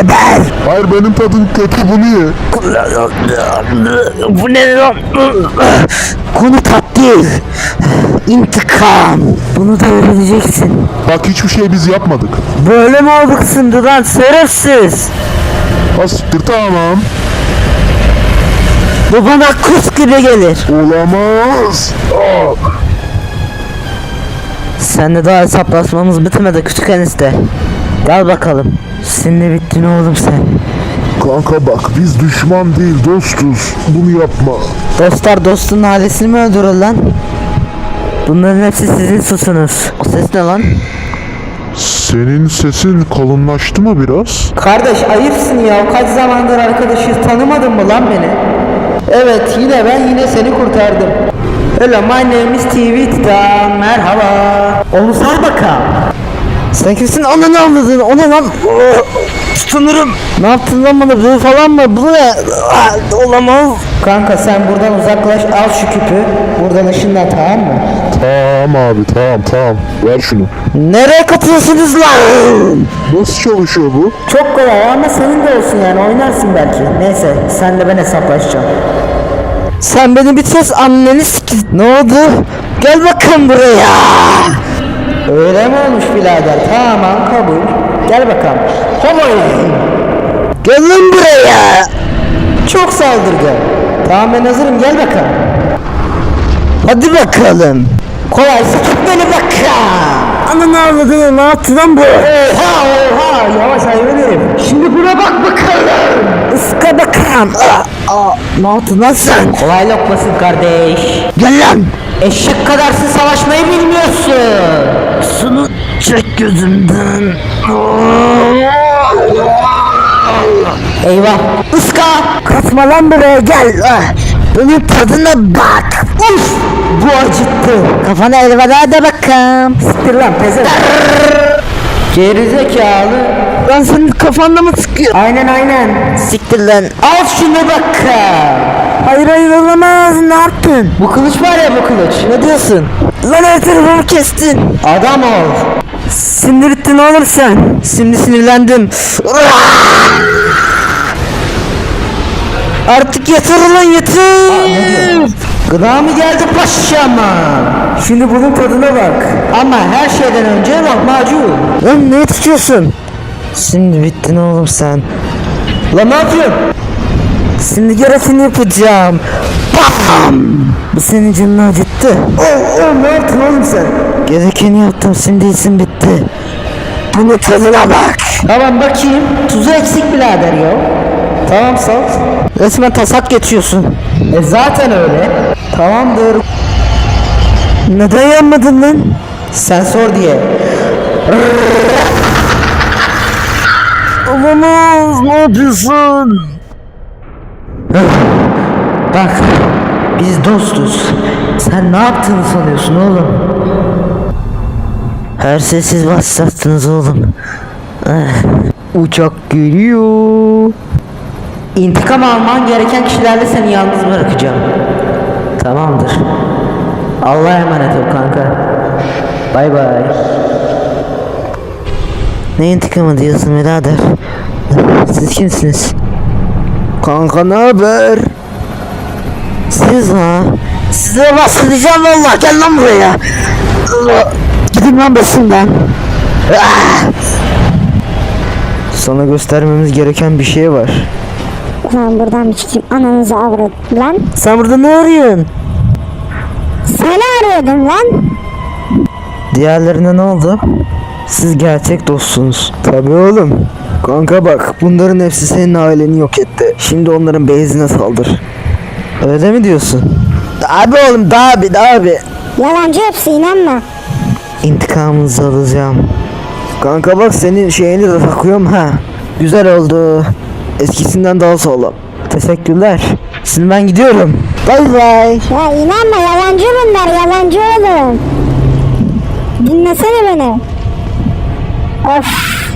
Geber. Hayır benim tadım kötü bunu ye. Bu ne lan? Konu tat değil. İntikam. Bunu da öğreneceksin. Bak hiçbir şey biz yapmadık. Böyle mi olacaksın Duran şerefsiz? Ha siktir tamam. Bu bana kuş gibi gelir. Olamaz. Aa, Senle daha hesaplaşmamız bitmedi küçük enişte. Gel bakalım. Şimdi bittin oğlum sen. Kanka bak biz düşman değil dostuz. Bunu yapma. Dostlar dostun ailesini mi öldürür lan? Bunların hepsi sizin suçunuz. O ses ne lan? Senin sesin kalınlaştı mı biraz? Kardeş ayıpsın ya. Kaç zamandır arkadaşız tanımadın mı lan beni? Evet yine ben yine seni kurtardım. Hello my name is TV Titan. Merhaba. Onu sor bakalım. Sen kimsin? Onu ne anladın? O ne lan? Sanırım. Ne yaptın lan bana? Bu falan mı? Bu ne? Ah, Olamaz. Kanka sen buradan uzaklaş. Al şu küpü. Buradan ışınlan tamam mı? Tamam abi tamam tamam. Ver şunu. Nereye katıyorsunuz lan? Nasıl çalışıyor bu? Çok kolay ama senin de olsun yani oynarsın belki. Neyse senle ben hesaplaşacağım. Sen beni bitiririz anneni sikir. Ne oldu? Gel bakalım buraya. Öyle mi olmuş birader? Tamam kabul. Gel bakalım. Kabul. Gel lan buraya. Çok saldırgan. Tamam ben hazırım gel bakalım. Hadi bakalım. Kolaysa tut beni bakalım. Ananı avladığını ne yaptı lan bu? Oha oha yavaş hayvan herif. Şimdi buna bak bakalım. Iska bakalım. Aa, aa, ne yaptın lan sen? Kolay lokmasın kardeş. Gel lan. Eşek kadarsın savaşmayı bilmiyorsun. Şunu çek gözümden. Eyvah. Iska. Kaçma lan buraya gel. Ah, Bunun tadına bak. Uf. Bu acıttı. Kafana elveda de bakalım. Siktir lan pezevenk. Gerizekalı. Ben senin kafanda mı sıkıyorum? Aynen aynen. Siktir lan. Al şunu bakalım. Hayır hayır olamaz. Ne yaptın? Bu kılıç var ya bu kılıç. Ne diyorsun? Lan her tarafımı kestin. Adam ol. Sinir bittin oğlum sen. Şimdi sinirlendim. Artık yeter ulan yeter. Gıda mı geldi paşama? Şimdi bunun tadına bak. Ama her şeyden önce lahmacun. Lan ne tutuyorsun? Şimdi bittin oğlum sen. Lan ne yapıyorsun? Şimdi gerisini yapacağım. Bam! Bu senin canını acıttı. Oh, oh, ne yaptın oğlum sen? Gerekeni yaptım şimdi isim bitti. Bunun tadına bak. Tamam bakayım. Tuzu eksik birader ya. Tamam ol. Resmen tasak geçiyorsun. E zaten öyle. Tamamdır. Neden yanmadın lan? Sen sor diye. Olamaz ne yapıyorsun? Bak biz dostuz. Sen ne yaptığını sanıyorsun oğlum? Her şey siz başlattınız oğlum. Eh, Uçak geliyor. İntikam alman gereken kişilerle seni yalnız bırakacağım. Tamamdır. Allah'a emanet ol kanka. Bay bay. Ne intikamı diyorsun birader? Siz kimsiniz? Kanka ne haber? Siz ha? Size bahsedeceğim valla gel lan buraya. Gidin lan başımdan. Ah! Sana göstermemiz gereken bir şey var. Ulan buradan bir çıkayım ananızı avradım lan. Sen burada ne arıyorsun? Seni arıyordum lan. Diğerlerine ne oldu? Siz gerçek dostsunuz. Tabii oğlum. Kanka bak bunların hepsi senin aileni yok etti. Şimdi onların beyzine saldır. Öyle mi diyorsun? Abi oğlum daha abi daha abi. Yalancı hepsi inanma. İntikamınızı alacağım. Kanka bak senin şeyini de takıyorum ha. Güzel oldu. Eskisinden daha sağlam. Teşekkürler. Şimdi ben gidiyorum. Bay bay. Ya inanma yalancı bunlar yalancı oğlum. Dinlesene beni. Of